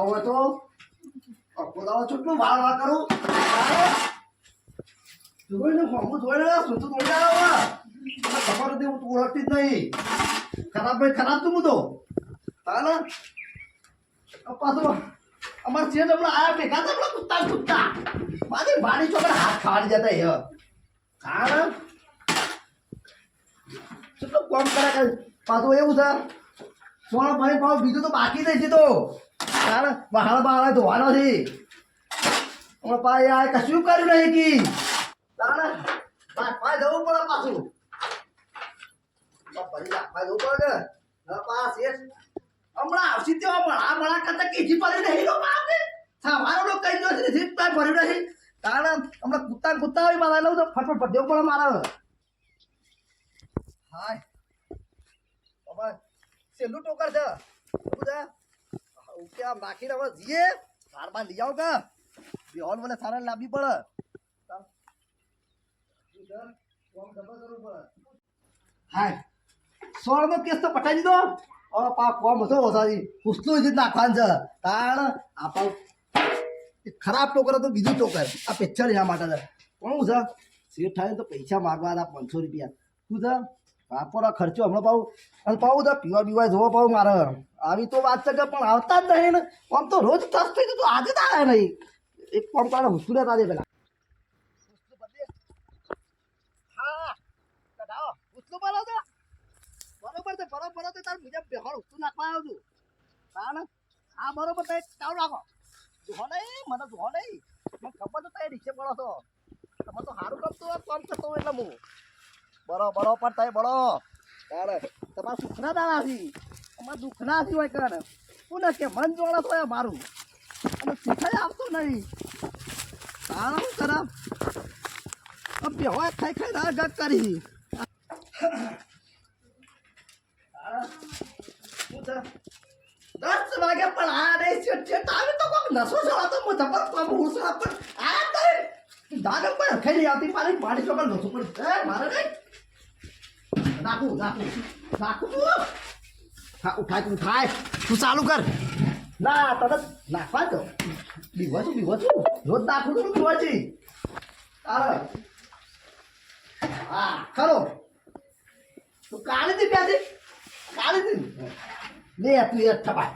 તું હોય તો? પોતાનો કેટલું વાળ વાળ કરું. જોઈને હોમું જોઈને શું તું થોડી આવે તમારું તે તું ઓળખતી નહીં. ખરાબ ભાઈ, ખરાબ તું હું તો. તાને પાછું, અમાર છે હમણાં આયા ભેગા હતા હમણાં કૂદતા કૂદતા. મારી વાડી છોકરા હાથ ખાવાની જતા હે કારણ કેટલું કોમ કરે પાછું એવું છે. સોળ ભાઈ પાછું બીજું તો બાકી નહીં છે તો. કારણ બહાર બહાર ધોવાનો છે. હમણાં પાય આ કશું કર્યું નહીં કી? પાય પાય જવું પડે પાછું. ફરી રાખવા જવું પડે ને? હમણાં આવશે તેવા ભણા ભણા કરતા કેજી પડી નહીં લો બાપરે સવારો લોકો કહી દો છે કાંઈ ભર્યું નહીં કારણ હમણાં કૂદતા કૂદતા હોય મારા લઉં તો ફટફટ ભર દેવું પડે મારા હાય. અમાર છેલ્લું ટોકર છે? ઉકે આમ નાખીને હવે જઈએ. બાર બાર લઈ આવો કે. બિહોલ મને સારા લાવી પડે. હાય. સોળનો કેસ તો પટાઈ દીધો? હવે પા કોમ હતો ઓસાજી પૂછતું જ નાખવાનું છે. તાણ આપણ ખરાબ ટોકર તો બીજું ટોકર. આ પિક્ચર એના માટે છે. કોણ છે? શેઠ થાય તો પૈસા માગવાના પાંચસો રૂપિયા. શું છે વાપરો ખર્ચો હમણાં પાઉં અને પાઉં તો પીવા પીવા જોવા પાઉં મારે. આવી તો વાત છે કે પણ આવતા જ નહીં ને. આમ તો રોજ તસ થઈ જતું આજે તો આવે નહીં. એક પણ તારે હુસું ને તાજે પેલા. હા તો. બરોબર છે બરોબર છે તાર બીજા બેહોર ઉઠતું નાખવા આવ્યો છું કારણ આ બરોબર તો ચાવ રાખો. જોહો નહીં મને જોહો નહીં મને ખબર તો તમે રીક્ષે પડો છો. તમે તો સારું કરતો હોય, કરતો એટલે હું. બરો બરો પણ તય બળો ત્યારે તમારા સુખના દાડા થી અમારા દુઃખના થી હોય કરે કોને કે મન જોડે તો મારું. અને સુખાય આવતો નહીં. તારા શું ખરાબ બે હોય ખાઈ ખાઈ ના ગત કરી. દસ વાગે પણ આ નહીં છે તારે તો કોક નસો સળા તો હું જબર કામ હું સળા પણ આ તારે દાદા પણ ખાઈ આવતી પાણી પાણી ચોકડ નસો પણ મારે નહીં. નાખું નાખું તું હા ઉઠાય તું ઉઠાય તું ચાલુ કર ના તરત નાખવા દો બીવો છું બીવો છું રોજ નાખું છું બીવો છે તારે હા ખરો તું કાળી દી પ્યાજી કાળી દી લે તું એ થપાય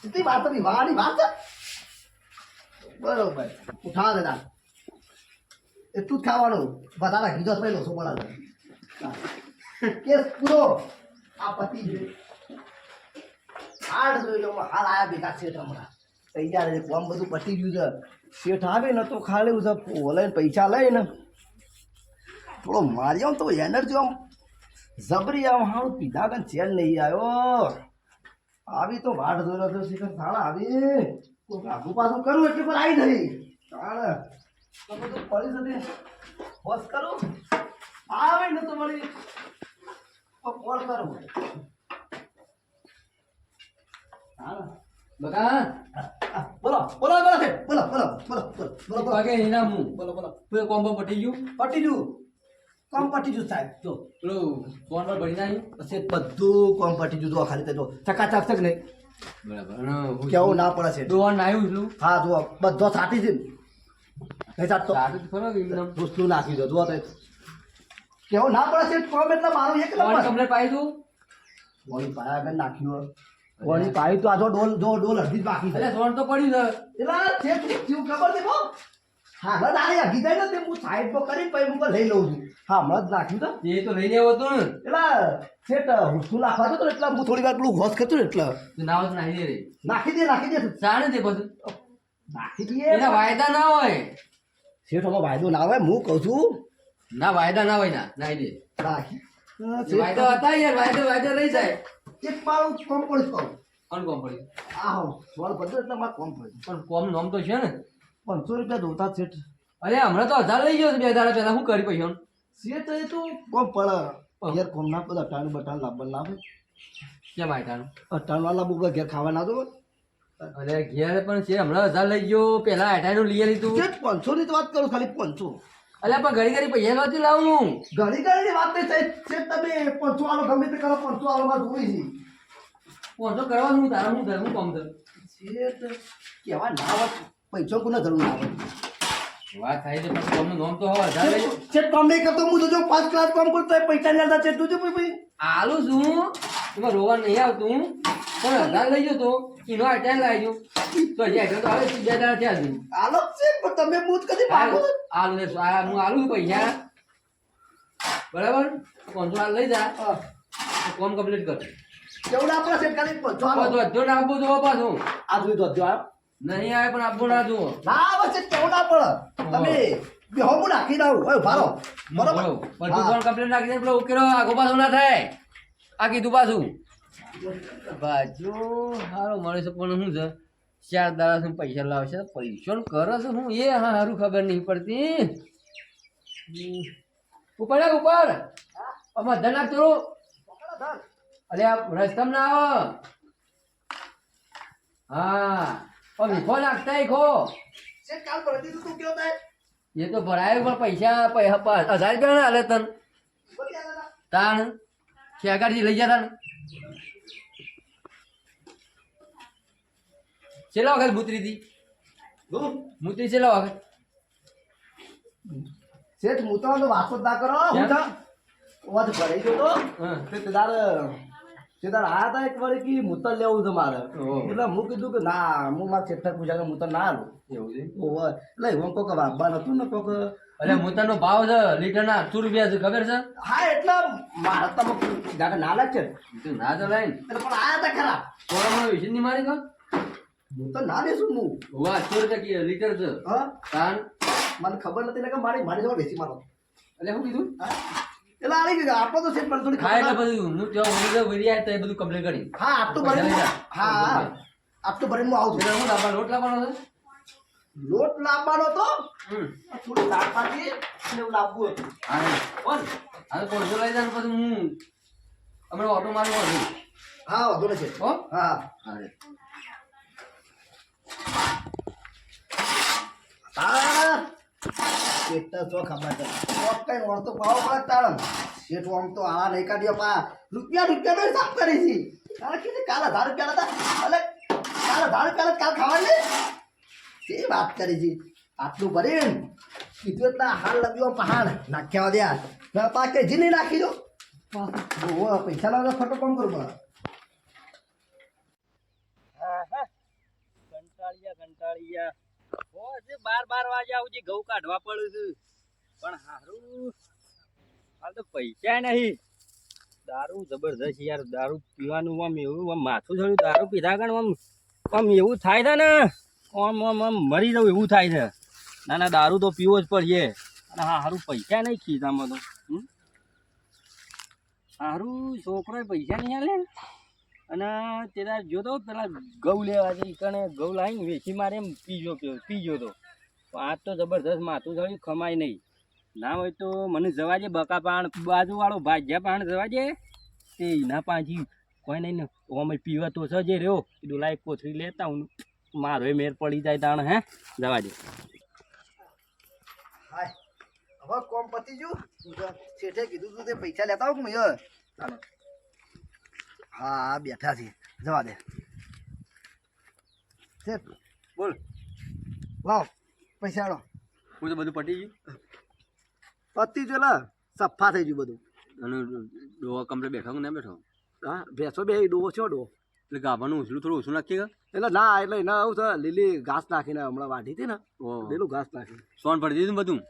સીધી વાતની વાળી વાત. બરોબર ઉઠા દે ના એટલું જ ખાવાનું. વધારે કીધો પહેલો શું બોલા કેસ પૂરો. આ પતિ જોઈ હાડ જોઈ લો હાલ આયા ભેગા શેઠ હમણાં. તૈયાર છે કોમ બધું પતી ગયું છે. શેઠ આવે ને તો ખાલી છે લઈને પૈસા લઈને થોડો મારી આમ તો એનર્જી આમ જબરી આમ હારું પીધા કન ચેન નહીં આવ્યો. આવી તો વાટ જોયો તો શિખર સાળા આવી. કોઈ આગુ પાછું કરું એટલે પણ આવી થઈ સાળા તો બધું પડી જતી બસ કરું. આવે ને તો વળી તો કોણ કરું. બકા. બોલો બોલો બોલો છે. બોલો બોલો બોલો બોલો બોલો બોલો. વાગે એના મું. બોલો બોલો. પેલો કોમ્બો પટી ગયું? પટી ગયું. કોમ પટી ગયું સાહેબ જો. પેલું ફોન પર ભરી નાખ્યું? પછી બધું કોમ પટી ગયું. જો ખાલી તે જો. ચકાચક નહીં? બરાબર. કેવું ના પડે છે? ડોન આવ્યું હા જુઓ. બધો છાટી છે. નહીં ભૂસલું નાખી દો જુઓ કેવો ના પડે છે કોમ એટલે મારું એક નંબર. કમ્પ્લેટ પાઈ દઉં? વળી પાયા આગળ નાખ્યું વળી પાયું તો આ જો ડોલ જો ડોલ હજી જ બાકી છે. એટલે તો પડ્યું છે એટલે છે શું ખબર છે બો હા હવે અગી જાય ને તે હું સાઈડ પર કરી પછી હું લઈ લઉં છું. હા હમણાં જ નાખ્યું તો. એ તો લઈ લેવો હતો ને. એટલે છેટ હુસું નાખવા તો એટલે હું થોડી વાર પેલું હોશ કરતું એટલે. તો ના હોય તો નાખી દે નાખી દે નાખી દે. સારું છે નાખી દઈએ એના વાયદા ના હોય. શેઠ આમાં વાયદો ના હોય હું કહું છું. ના વાયદા ના હોય ના નાખી દે. વાયદો વાયદા હતા યાર વાયદા વાયદા રહી જાય. એક પાળું કોમ પડી કહું કોણ કોમ પડ્યું આ હો સોળ પંદર એટલે મારે કોમ પડી. પણ કોમ નોમ તો છે ને. પાંચસો રૂપિયા ધોતા શેઠ. અરે હમણાં તો હજાર લઈ ગયો છે બે હજાર પહેલા શું કરી પૈસા શેઠ એ તો કોમ પડે. યાર કોમ ના બધા અટાણ બટાણું લાભ લાવે કેમ વાયદાનું અટાણ? લાભ ઘેર ખાવા ના દો. અરે ઘેર પણ છે હમણાં હજાર લઈ ગયો પેલા અઢારનું લઈ લીધું પાંચસો ની તો વાત કરું ખાલી પાંચસો. અલ્યા પણ ઘડી ઘડી પૈસા નથી લાવું ઘડી ઘણી વાત નહીં છે છે તમે પાંચસો આલો ગમે તે કરો પાંચસો આલો માં જોઈ છે. પાંચસો કરવાનું હું તારા હું ધર્મ કોમ કર કેવા ના વાત. પૈસો કોને જરૂર ના આવે વાત થાય છે પણ કોમનું નામ તો હવે હજાર છે કામ નહીં કરતો હું તો જો પાંચ ક્લાસ કામ કરતો પૈસા આવતા શેઠ જોજો ભાઈ ભાઈ. આલું છું. એમાં રોવા નહીં આવતું. પણ હજાર લઈ ગયો તો એનો અટેન્ડ લાવી તો હજી અટેન્ડ તો આવે બે દાડા થયા છે. આલો છે પણ તમે મૂત કદી છો? આલુ ને હું આલુ પૈસા. બરાબર? પાંચસો હાલ લઈ જા. કોમ કમ્પ્લીટ કર. કેવડા આપણા શેઠ ખાલી પંચો હવે આલો. તો અધ્યો ના આપવું જો પાછું. આ જોઈ અધ્યો આપ નહીં આવે પણ આપવું ના જુઓ. ના આવે કેવડા પડે તમે બેહો નાખી દઉં. ઓય ભારો બરોબર? બધું. કોણ કમ્પ્લીટ નાખી દે પેલો ઉકેલો. આગો પાછું ના થાય. આ કીધું પાછું. બાજુ સારું મળે છે પણ શું છે ચાર દાડા પૈસા લાવશે પૈસો કરે છે હું એ હા સારું ખબર નહીં પડતી ઉપર ઉપર અમાર ધન આપતો અરે આ રસ્તામાં ના આવો હા પણ વીખો નાખતા ખો તું એ તો ભરાય પણ પૈસા પૈસા હજાર રૂપિયા ના હાલે તન તાણ ખેગાડી લઈ જતા તાણ છેલ્લા વખત મૂતરી હતી મૂતરી છેલ્લા વખત. શેઠ મૂતરો તો વાતો ના કરો હું તો વાત ભરાઈ ગયો તો. તાર તે તેદાર આયા તા એક વાર કે મૂતર લેવું છે મારે. એટલે હું કીધું કે ના હું મારા શેઠને પૂછા કે મૂતર ના આલું. એવું છે? એટલે હું કોક વાગવા નતું ને કોક અરે મૂતરનો ભાવ છે લીટરના આઠસો રૂપિયા છે ખબર છે? હા એટલે મારા તો ના છે. ને. ના. તો લઈને પણ આયા તા ખરા. કોરોના વિશે ની મારી કર હું તો ના લેશું હું. આઠસો રૂપિયા લીટર છે. હા? તાણ મને ખબર નથી ને મારી મારી જોડે બેસી મારો. એટલે શું કીધું? હા? એટલે આની કીધું આપણો તો શેઠ પણ થોડી એટલે બધું હું ત્યાં ઉડી ગયો તો એ બધું કમ્પ્લીટ કરી. હા આટલું તો હું- હા હા. આટલું ભરીને હું આવું છું. હું લાવવા લોટ લાવવાનો છે? લોટ લાવવાનો તો? થોડી દાળ પાકી અને એવું લાવવું હતું. હા કોણ આ તો કોણસો લઈ જાય પછી હું હમણાં ઓટો મારવા હા વાંધો નથી. હો? હા. હા કેટલા તો ખબર છે. કઈ વળતો પાવો પડે તાળમ શેઠ આમ તો આળા નહીં કાઢ્યો પા રૂપિયા રૂપિયા હિસાબ કરી છે. તારે કીધું કાલ હજાર રૂપિયા હતા અલે કાલ હજાર રૂપિયા કાલ ખાવાની તે વાત કરી છે? આટલું ભરીને કીધું એટલે હાલ લગ્યો પહાડ નાખ્યા દ્યા ના પાકે જી નહીં નાખી દો. પૈસા લાવો ખોટો કોણ કરું કંટાળિયા કંટાળિયા બાર બાર વાગ્યા સુધી ઘઉં કાઢવા પડ્યું છે. પણ હારું, હાલ તો પૈસા નહીં. દારૂ જબરદસ્ત યાર, દારૂ પીવાનું એવું, આમ માથું થયું દારૂ પીધા ગણ આમ આમ એવું થાય છે ને? મરી જવું એવું થાય છે. ના ના, દારૂ તો પીવો જ પડશે. અને હા, હારું પૈસા નહીં ખીધામાં તો? હારું, છોકરોએ પૈસા નહીં આલે અને તેના જોતો પેલા ઘઉં લેવા જઈ કણે ઘઉં લાવીને વેચી મારે એમ પીજો પીજો તો. આજ તો જબરદસ્ત માથું થયું ખમાય નહીં. ના હોય તો મને જવા દે બકા પાણ બાજુવાળો ભાજ્યા પાણ જવા દે. તે ના પાછી કોઈ નહીં ને અમે પીવા તો છે જે રહ્યો કીધું લાઈ કોથળી લેતા હું. મારો મેર પડી જાય તાણ હે? જવા દે. હવે કોમ પતી ગયું? શેઠે કીધું તું તે પૈસા લેતા આવું મેં હા બેઠા છીએ. જવા દે. બોલ. લાવ પૈસા હું તો બધું પટી ગયું. પતી જો સફા થઈ ગયું બધું. અને ડોહો કમરે બેઠો કે ના બેઠો? હા બેસો બે ડોહો છો ડોહો? એટલે ગાભાનું ઉછલું થોડું ઓછું નાખી ગયા? એટલે ના એટલે એના આવું છે લીલી ઘાસ નાખીને હમણાં વાઢી હતી ને. લીલું ઘાસ નાખી સોન ભરી દીધું બધું?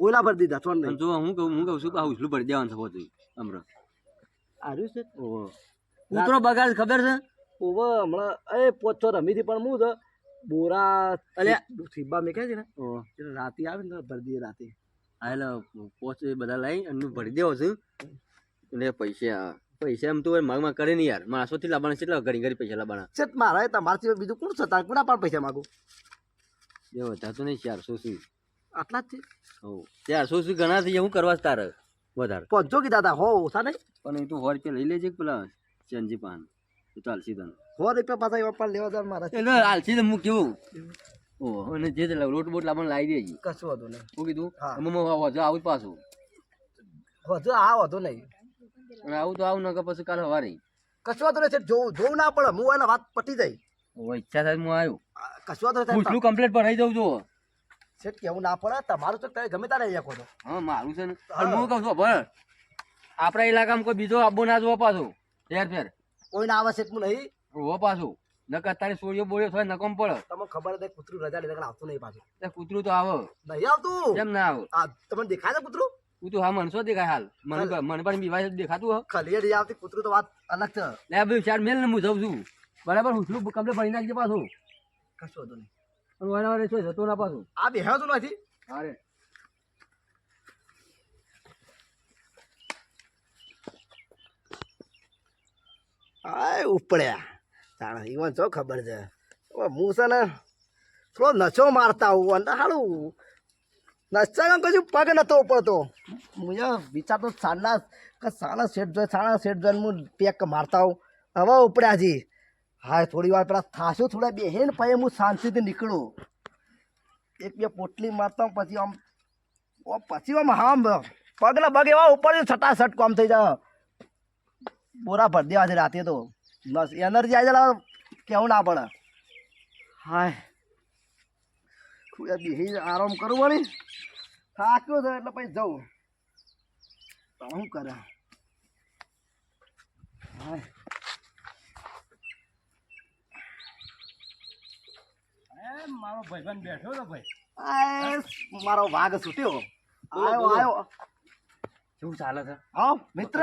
ઓલા ભરી દીધા સોન જો હું કહું હું કહું છું કે આ ઉછલું ભરી દેવાનું છે બધું હમણાં આવ્યું છે? ઓહો કૂતરો બગાડ ખબર છે? ઓવે હમણાં એ પોચો રમી હતી પણ હું તો બોરા અલ્યા. થિબ્બા મેં કહે છે ને. રાતે આવે ને ભરી દઈએ રાતે. હા એટલે પોચ બધા લઈ અને ભરી દેવો છું. એટલે પૈસા પૈસા એમ તો માગ માગ કરે નહીં યાર. માણસોથી લાવવાના છે એટલે ઘડી ઘડી પૈસા લાવવાના. છે મારા સિવાય બીજું કોણ છે તારે કોના પણ પૈસા માગું? એ વધારે તો નહીં ચારસો શું આટલા જ છે? ચારસો શું ઘણા થઈ હું કરવા તારે વધારે. પહોંચો કીધા હતા હો ઓછા નહીં. પણ એ તો સો રૂપિયા લઈ લેજે પેલા ચંજી પાન. તો ચાલશે તને સો રૂપિયા પાછા એવા પણ લેવા જાય મારા એટલે હાલશી તો હું કેવું? ઓહો અને જે લોટ બોટ લાવવાનું લાવી દેજે. કશું હતું નહીં. હું કીધું હું. વધુ આવું જ પાછું. વધુ આ હતું નહીં. અને આવું તો આવું ન કે પછી કાલે સવારે. કશું હતું નહીં જોવું જોવું ના પડે. હું એને વાત પટી જાય. ઓ ઈચ્છા થાય હું આવ્યો. કશું હતું પૂછલું કમ્પ્લીટ ભરાઈ જવું જો. શેઠ કેવું ના પડે? તમારું તો તમે ગમે તારે અહીંયા કહો હા મારું છે ને. હા. હું કહું છું ભર. આપણા ઇલાકામાં કોઈ બીજો આબો ના જોવો પાછું. ફેર ફેર. કોઈ ના આવશે એટલું હું નહીં. હો પાછું. નકર અત્યારે સોળિયો બોળ્યો થાય નકમ પડે. તમને ખબર હતી કૂતરું રજા લીધા આવતું નહીં પાછું. તે કૂતરું તો આવે. નહીં આવતું? કેમ ના આવે? આ તમને દેખાય ને કૂતરું? કૂતરું હા મનસો દેખાય હાલ. મને મન પણ બીવાય છે દેખાતું હો. નહીં આવતી કૂતરું તો વાત અલગ છે. લે બધું ચાર મેલ ને હું જઉં છું. બરાબર હુસલું કમ્પ્લીટ ભરી નાખજે પાછું. કશું હતું નહીં. પણ વારે વારે શું જતો ના પાછું. આ બેહ્યો તો નથી. અરે આય ઉપડ્યા. તાણા ઈવન જો ખબર છે. ઓ હું છે ને થોડો નચો મારતા હું અને હાલું નચા કશું પગ નતો ઉપડતો. હું વિચારતો સાના કે સાના શેઠ જોઈ સાના શેઠ જોઈને હું પેક મારતા હોઉં. હવે ઉપડ્યા જી. હા થોડી વાર પેલા થાશું, થોડા બેહે ને પછી હું શાંતિથી નીકળું. એક બે પોટલી મારતા પછી આમ પછી આમ હા પગના પગ એવા ઉપર છટાછટ કામ થઈ જાય બોરા ભર દેવા છે રાતે તો. બસ એનર્જી આવી જાય કેવું ના પડે. હાય. બેસી આરામ કરું વળી. થાક્યો છે એટલે પછી જવું તો શું કરે? હાય. મારો ભાઈબંધ બેઠો ભાઈ. મારો વાઘ છૂટ્યો. આવ્યો આવ્યો શું ચાલે છે? હા મિત્ર?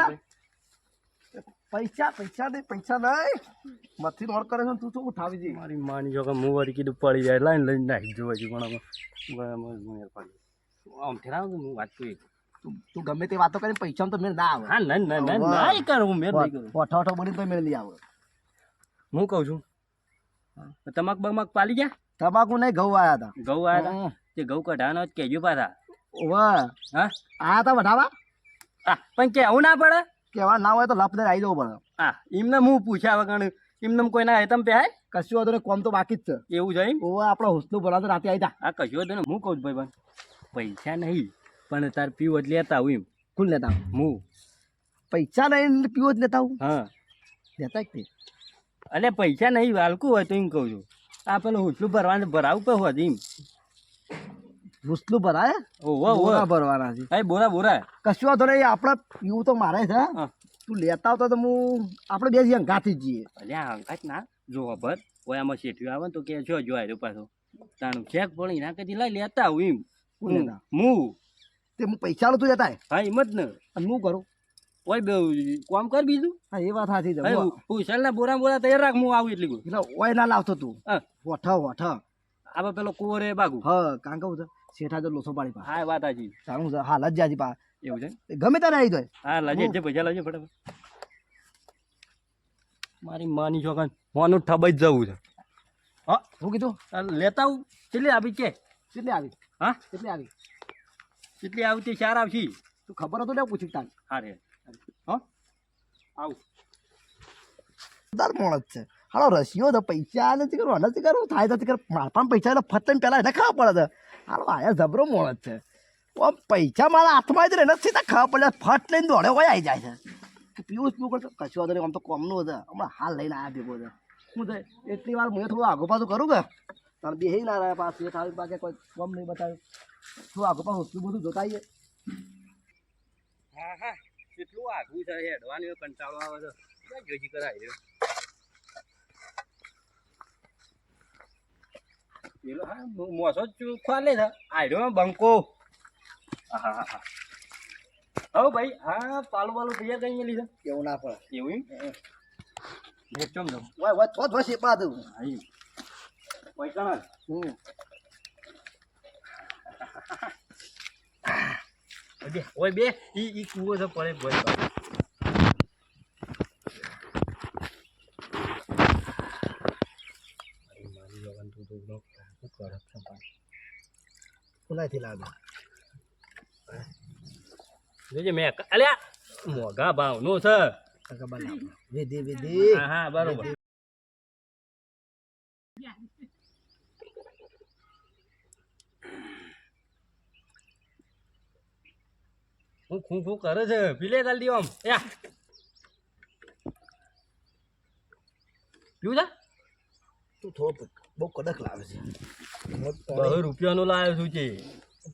પૈસા પૈસા નહીં પૈસા નહીં મથી નોટ કરે છે તું શું ઉઠાવી જઈ મારી માની જો કે હું વળી કીધું પડી જાય લાઈન લઈને નાખી જોવા જઈ પણ આમાં. ફેરાવ હું વાત કરી તું તું ગમે તે વાતો કરીને પૈસા તો મેળ ના આવે. હા ના ના ના ના કરું મેં નહીં કરું. ઓઠો ઓઠો બોલી તો મેળ નહીં આવે. હું કહું છું? તમાક બમાક પાલી ગયા? તમાકુ નહીં ઘઉં આવ્યા હતા. ઘઉં આવ્યા હતા? તે ઘઉં કઢાવાનો જ કહેજો પાછા. ઓવા. હા? આ હતા વધાવા પણ કેવું ના પડે? કેવા ના હોય તો લપ દઈને આવી જવું પડે. હા એમને હું પૂછ્યા વગર એમને કોઈના હેતમ પહેરાય? કશું વાંધો નહીં કોમ તો બાકી જ છે. એવું છે એમ? આપણો હોસ્ટલ ભરાતો રાતે આવી જા. આ કશું હતું ને હું કહું છું ભાઈ પૈસા નહીં પણ તાર પીવો જ લેતા આવું એમ. કોણ લેતા હું. પૈસા નહીં પીવો જ લેતા હું હા. લેતા જ તે. અલે પૈસા નહીં વાલકું હોય તો એમ કહું છું. આ પેલું હુસલું ભરવાનું ભરાવું પર હોત એમ. હુસનું ભરાય? ઓહો બોરા ઓહો ભરવાના છે. એ બોરા બોરા. કશું વાંધો નહીં આપણે પીવું તો મારે છે. તું લેતા આવતો તો હું આપણે બે જ જઈએ. અલ્યા હંકાત ના. જો ભર. કોઈ આમાં શેઠિયું આવે ને તો કે જો જો આવ્યો પાછો. તાણું ચેક પણ એના કદી લઈ લેતા આવું એમ. હું તે હું પૈસા તું લેતા હા એમ જ ને. હું કરું? ઓય બે કોમ કર બીજું. હા એ વાત સાચી છે. હું- ઉછળ ના બોરા બોરા તૈયાર રાખ હું આવું એટલી એટલે ઓય ના લાવતો તું. હોઠ હોઠ. આ પેલો પેલો એ બાગુ. હા કાંકા શેઠા જો લોસો પાડી પા હા વાત આજી સારું છે. હા લજ જાજી પા. એવું છે ગમે તારે આવી જાય. હા લજે હું- જે પૈસા લજે ફટાફટ. મારી માની છોકરા મોનું ઠબાઈ જવું છે. હા શું કીધું? લેતા આવું. કેટલી આવી કે? કેટલી આવી? હા? કેટલી આવી? કેટલી આવી તે ચાર આવશી. તું ખબર હતો ને પૂછી તાર. હા રે. હા? આવ. તાર મોણ છે. હાલો રશિયો તો પૈસા નથી કરવું નથી કરવું થાય નથી કર પણ પૈસા એટલે ફતન પહેલા એને ખાવા પડે છે. હાલો, આયા જબરો જ છે. આમ પૈસા મારા હાથમાં જ રહે, નથી તો ખબર પડે, ફટ લઈને દોડે હોય આવી જાય છે. પીવું શું કરતો, કશું વાંધો નહીં, આમ તો કોમનું હતું. હમણાં હાલ લઈને આવ્યા ભેગો છે શું થાય એટલી વાર હું થોડું આગો પાછું કરું કે? તારે બે ના રહ્યા પાછું થાળી પાસે કોઈ કોમ નહીં બતાવ્યું થોડું આગો પાછું, એટલું બધું જોતાઈએ હા હા કેટલું આઘું છે, હેડવાની કંટાળો આવે છે. જોજી કરાય છે પેલો હા મોસો ખોલે છે. આયરો બંકો. હા હા હા હો ભાઈ હા પાલું પાલું તૈયાર કરી લીધું કેવું ના પડે. એવું એમ? ચમ દઉં વાય વાય છો જ વસી પાછું હા પૈસા હમ. ઓય બે ઈ ઈ કૂવો છે પડે ભાઈ કોનાથી હું ખૂ કરે છે. પીલે ગાલ દીઓ આમ. યા. પીવું તું થોડો બહુ કડક લાવે છે. બહુ રૂપિયાનું લાવ્યો છું છે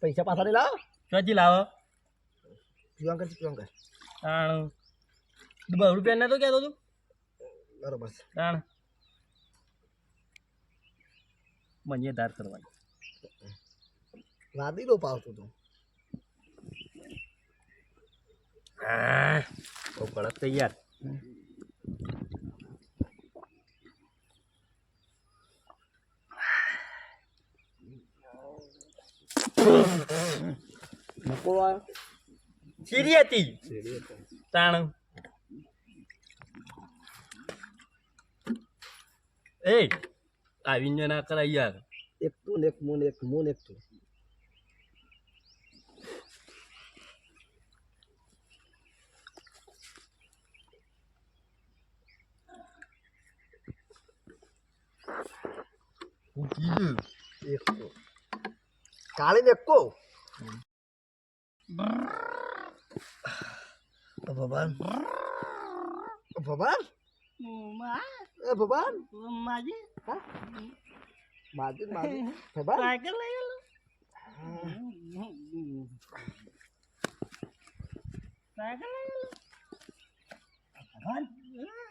પૈસા પાછા નહીં લાવો? ક્યાંથી લાવો? પ્રિયંકર કર પીવાં કર તાણ. બહુ રૂપિયા નતો કહેતો તું? બરોબર છે. તાણ. મને ધાર કરવાની. લાદી લો પાવતો તું. હા. બહુ કડક તૈયાર. નકો સીરી હતી તાણ. એ આવીને ના કરાય યાર. એક તું ને એક મું એક મું એક તું. હું કીધું એક તું. કાળીને એક કો ઓ ભગવાન ભગવાન એ ભગવાન માજી માજી માજી. ભગવાન સાયકલ લઈ ગયેલો સાયકલ લઈ ગયેલો ભગવાન.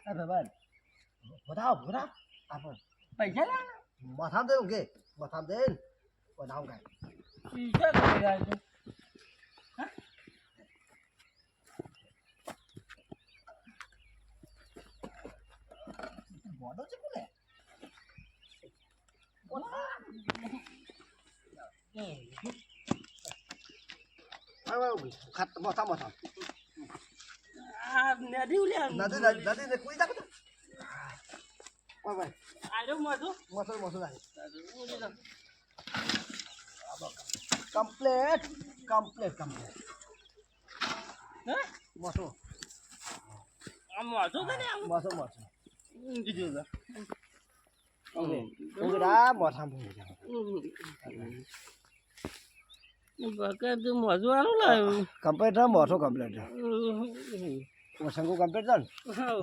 એ ભગવાન. બતાવો બતાવો આપણ. પૈસા લાવ. મથામ દે ઊંઘે. મથામ દે બનાવ ગાય પૈસા કરી રહ્યા છે મોડો છે કોને ખાત મથા મથા આ નદી ઉલ્યા નદી નદી ને કુઈ નાખો ઓય ભાઈ આજો મધુ મસો મસો નાખી કમ્પ્લેટ કમ્પ્લેટ કમ્પ્લેટ હે મસો આ મધુ કે ને મસો મસો મધુ આનું લાવ્યું? શંકુ કમ્પ્લેટ છે ને? હા.